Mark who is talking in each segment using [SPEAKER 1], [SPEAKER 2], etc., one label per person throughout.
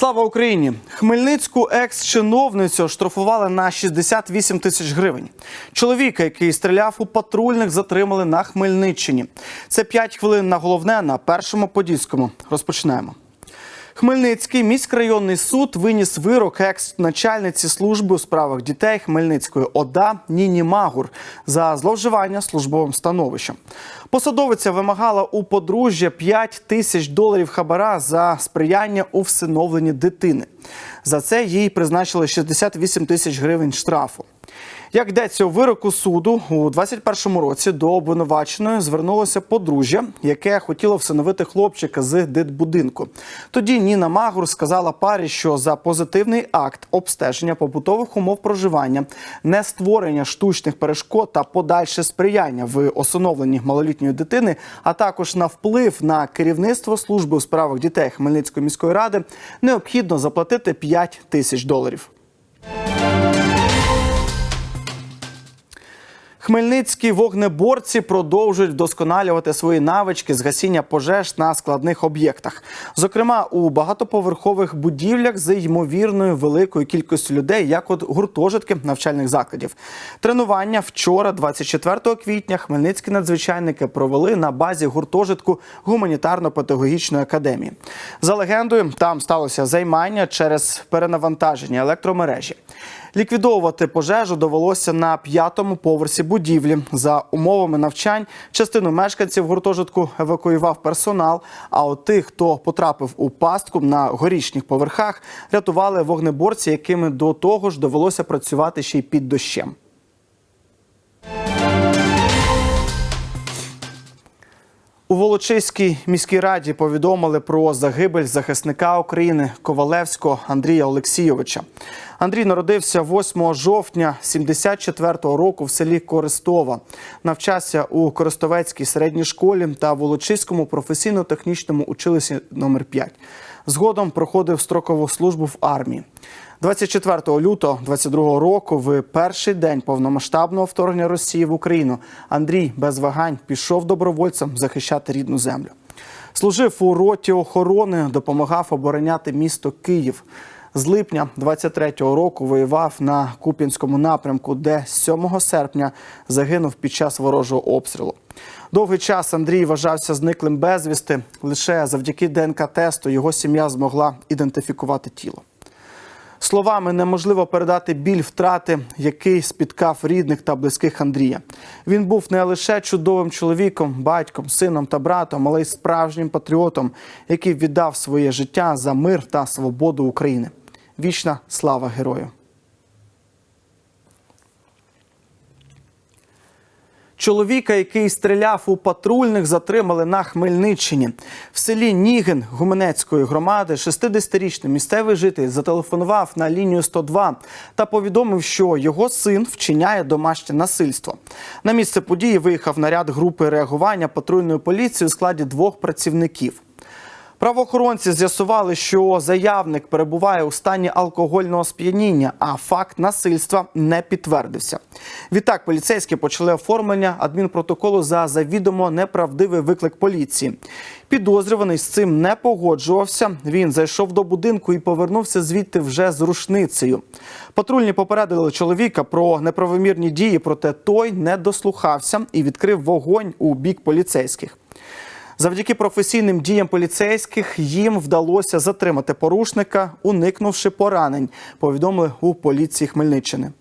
[SPEAKER 1] Слава Україні! Хмельницьку екс-чиновницю штрафували на 68 тисяч гривень. Чоловіка, який стріляв у патрульних, затримали на Хмельниччині. Це 5 хвилин на головне на першому подільському. Розпочнемо. Хмельницький міськрайонний суд виніс вирок екс-начальниці служби у справах дітей Хмельницької ОДА Ніні Магур за зловживання службовим становищем. Посадовиця вимагала у подружжя 5 тисяч доларів хабара за сприяння у всиновленні дитини. За це їй призначили 68 тисяч гривень штрафу. Як йдеться у вироку суду, у 21-му році до обвинуваченої звернулося подружжя, яке хотіло всиновити хлопчика з дитбудинку. Тоді Ніна Магур сказала парі, що за позитивний акт обстеження побутових умов проживання, не створення штучних перешкод та подальше сприяння в усиновленні малолітньої дитини, а також на вплив на керівництво служби у справах дітей Хмельницької міської ради, необхідно заплатити 5 тисяч доларів. Хмельницькі вогнеборці продовжують вдосконалювати свої навички з гасіння пожеж на складних об'єктах, зокрема у багатоповерхових будівлях з ймовірною великою кількістю людей, як от гуртожитки навчальних закладів. Тренування вчора, 24 квітня, хмельницькі надзвичайники провели на базі гуртожитку гуманітарно-педагогічної академії. За легендою, там сталося займання через перенавантаження електромережі. Ліквідовувати пожежу довелося на п'ятому поверсі будівлі. За умовами навчань частину мешканців гуртожитку евакуював персонал. А от тих, хто потрапив у пастку на горішніх поверхах, рятували вогнеборці, якими до того ж довелося працювати ще й під дощем. У Волочиській міській раді повідомили про загибель захисника України Ковалевського Андрія Олексійовича. Андрій народився 8 жовтня 74-го року в селі Користова. Навчався у Користовецькій середній школі та Волочиському професійно-технічному училищі номер 5 Згодом проходив строкову службу в армії. 24 лютого 22 року, в перший день повномасштабного вторгнення Росії в Україну, Андрій без вагань пішов добровольцем захищати рідну землю. Служив у роті охорони, допомагав обороняти місто Київ. З липня 23-го року воював на Куп'янському напрямку, де 7 серпня загинув під час ворожого обстрілу. Довгий час Андрій вважався зниклим безвісти. Лише завдяки ДНК-тесту його сім'я змогла ідентифікувати тіло. Словами неможливо передати біль втрати, який спіткав рідних та близьких Андрія. Він був не лише чудовим чоловіком, батьком, сином та братом, але й справжнім патріотом, який віддав своє життя за мир та свободу України. Вічна слава герою! Чоловіка, який стріляв у патрульних, затримали на Хмельниччині. В селі Нігин Гуменецької громади 60-річний місцевий житель зателефонував на лінію 102 та повідомив, що його син вчиняє домашнє насильство. На місце події виїхав наряд групи реагування патрульної поліції у складі двох працівників. Правоохоронці з'ясували, що заявник перебуває у стані алкогольного сп'яніння, а факт насильства не підтвердився. Відтак поліцейські почали оформлення адмінпротоколу за завідомо неправдивий виклик поліції. Підозрюваний з цим не погоджувався. Він зайшов до будинку і повернувся звідти вже з рушницею. Патрульні попередили чоловіка про неправомірні дії, проте той не дослухався і відкрив вогонь у бік поліцейських. Завдяки професійним діям поліцейських їм вдалося затримати порушника, уникнувши поранень. Повідомили у поліції Хмельниччини.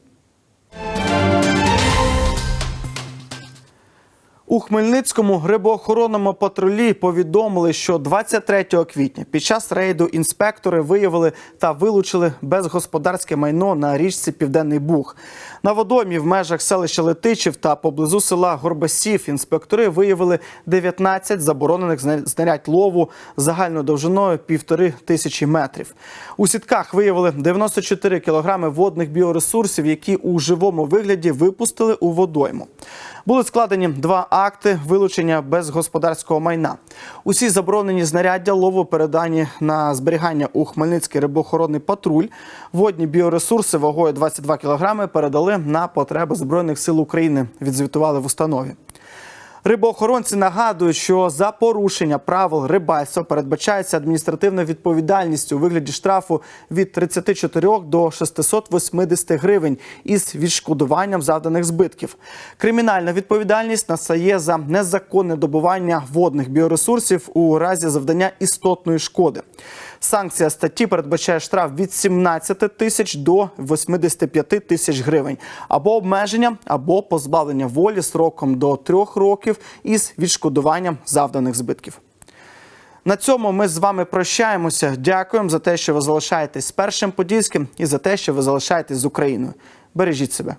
[SPEAKER 1] У Хмельницькому рибоохоронному патрулі повідомили, що 23 квітня під час рейду інспектори виявили та вилучили безгосподарське майно на річці Південний Буг. На водомі в межах селища Летичів та поблизу села Горбасів інспектори виявили 19 заборонених знарядь лову загальною довжиною півтори тисячі метрів. У сітках виявили 94 кілограми водних біоресурсів, які у живому вигляді випустили у водойму. Були складені два акти вилучення безгосподарського майна. Усі заборонені знаряддя лову передані на зберігання у Хмельницький рибоохоронний патруль. Водні біоресурси вагою 22 кілограми передали на потреби Збройних сил України. Відзвітували в установі. Рибоохоронці нагадують, що за порушення правил рибальства передбачається адміністративна відповідальність у вигляді штрафу від 34 до 680 гривень із відшкодуванням завданих збитків. Кримінальна відповідальність настає за незаконне добування водних біоресурсів у разі завдання істотної шкоди. Санкція статті передбачає штраф від 17 тисяч до 85 тисяч гривень або обмеження, або позбавлення волі сроком до трьох років із відшкодуванням завданих збитків. На цьому ми з вами прощаємося. Дякуємо за те, що ви залишаєтесь з першим подільським і за те, що ви залишаєтесь з Україною. Бережіть себе.